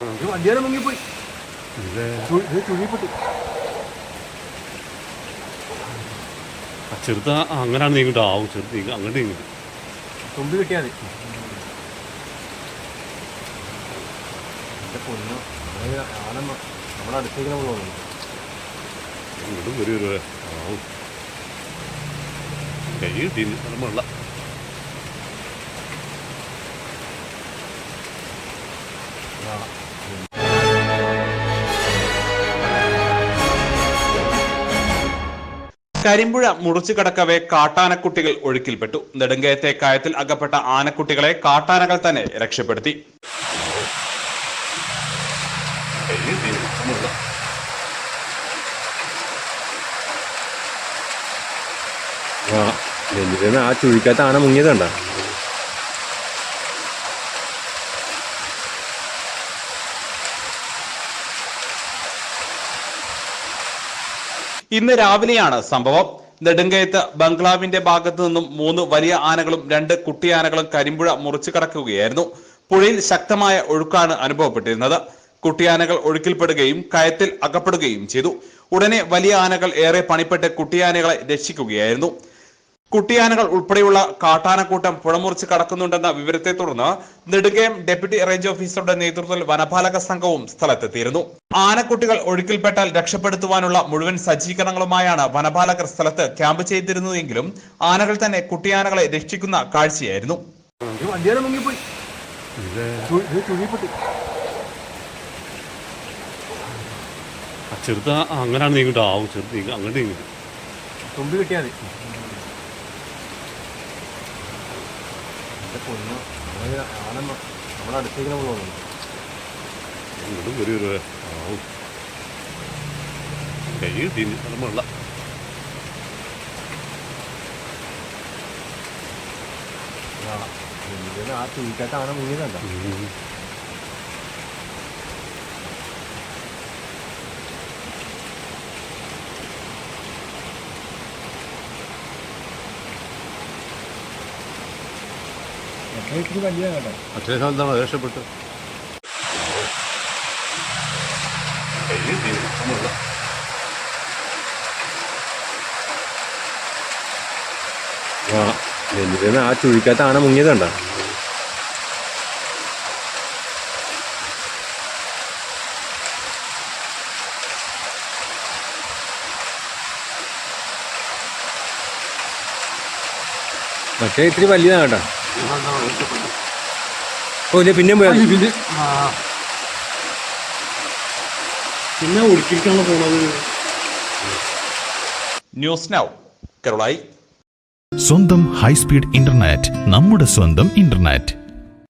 വണ്ടിയാണ് മുങ്ങിപ്പോയി. ചുഴിപ്പെട്ടി. ചെറുത് അങ്ങനെയാണ് നീങ്ങിട്ടോ. ആവും ചെറുത് നീങ്ങി അങ്ങോട്ട് നീങ്ങി. തുമ്പി കിട്ടിയാൽ മതി. പൊന്നു നമ്മൾ ആന മ- നമ്മുടെ അടുത്തേക്ക് നമ്മൾ ഒരു ഒരു ആവും കൈ കിട്ടി നമ്മളുള്ള കരിമ്പുഴ മുറിച്ചു കടക്കവേ കാട്ടാനക്കുട്ടികൾ ഒഴുക്കിൽപ്പെട്ടു. നെടുങ്കയത്തെ കായത്തിൽ അകപ്പെട്ട ആനക്കുട്ടികളെ കാട്ടാനകൾ തന്നെ രക്ഷപ്പെടുത്തി. ആ ചുഴിക്കാത്ത ആ ചുഴിക്കകത്ത് ആന മുങ്ങിയത് ഇന്ന് രാവിലെയാണ് സംഭവം. നെടുങ്കയത്ത് ബംഗ്ലാവിന്റെ ഭാഗത്തു നിന്നും മൂന്ന് വലിയ ആനകളും രണ്ട് കുട്ടിയാനകളും കരിമ്പുഴ മുറിച്ചു കടക്കുകയായിരുന്നു. പുഴയിൽ ശക്തമായ ഒഴുക്കാണ് അനുഭവപ്പെട്ടിരുന്നത്. കുട്ടിയാനകൾ ഒഴുക്കിൽപ്പെടുകയും കയത്തിൽ അകപ്പെടുകയും ചെയ്തു. ഉടനെ വലിയ ആനകൾ ഏറെ പണിപ്പെട്ട് കുട്ടിയാനകളെ രക്ഷിക്കുകയായിരുന്നു. കുട്ടിയാനകൾ ഉൾപ്പെടെയുള്ള കാട്ടാനക്കൂട്ടം പുഴമുറിച്ച് കടക്കുന്നുണ്ടെന്ന വിവരത്തെ തുടർന്ന് നെടുങ്കയം ഡെപ്യൂട്ടി റേഞ്ച് ഓഫീസറുടെ നേതൃത്വത്തിൽ വനപാലക സംഘവും സ്ഥലത്തെത്തിയിരുന്നു. ആനക്കുട്ടികൾ ഒഴുക്കിൽപ്പെട്ടാൽ രക്ഷപ്പെടുത്തുവാനുള്ള മുഴുവൻ സജ്ജീകരണങ്ങളുമായാണ് വനപാലകർ സ്ഥലത്ത് ക്യാമ്പ് ചെയ്തിരുന്നതെങ്കിലും ആനകൾ തന്നെ കുട്ടിയാനകളെ രക്ഷിക്കുന്ന കാഴ്ചയായിരുന്നു. ചെറുത് അങ്ങനെയാണ് നീങ്ങിട്ട് ആവും ചെറുത് നീങ്ങ അങ്ങോട്ട് നീങ്ങി തുമ്പി കിട്ടിയാൽ എന്റെ പൊന്നു നമ്മൾ ആന നമ്മുടെ അടുത്തേക്ക് നമ്മൾ പോകുന്നു അങ്ങോട്ടും ഒരു ഒരു ആവും. കൈ കിട്ടി നമ്മളുള്ള ആ നെല്ലിരുന്ന് ആ മുങ്ങിയത് വലിയ കേട്ടോ രക്ഷപ്പെട്ടു ആ നെല്ലിരുന്ന് ആ ചുഴിക്കാത്ത ആന മുങ്ങിയത് കണ്ട? മറ്റേ ഇത്തിരി വലിയതാണ് കേട്ടോ. ഓ ഇല്ല പിന്നെയും പോയാൽ പിന്നെ പിന്നെ ഒടുക്കിലേക്കാണ് പോണത്. ന്യൂസ് നൗ കേരളായി സ്വന്തം ഹൈസ്പീഡ് ഇന്റർനെറ്റ് നമ്മുടെ സ്വന്തം ഇന്റർനെറ്റ്.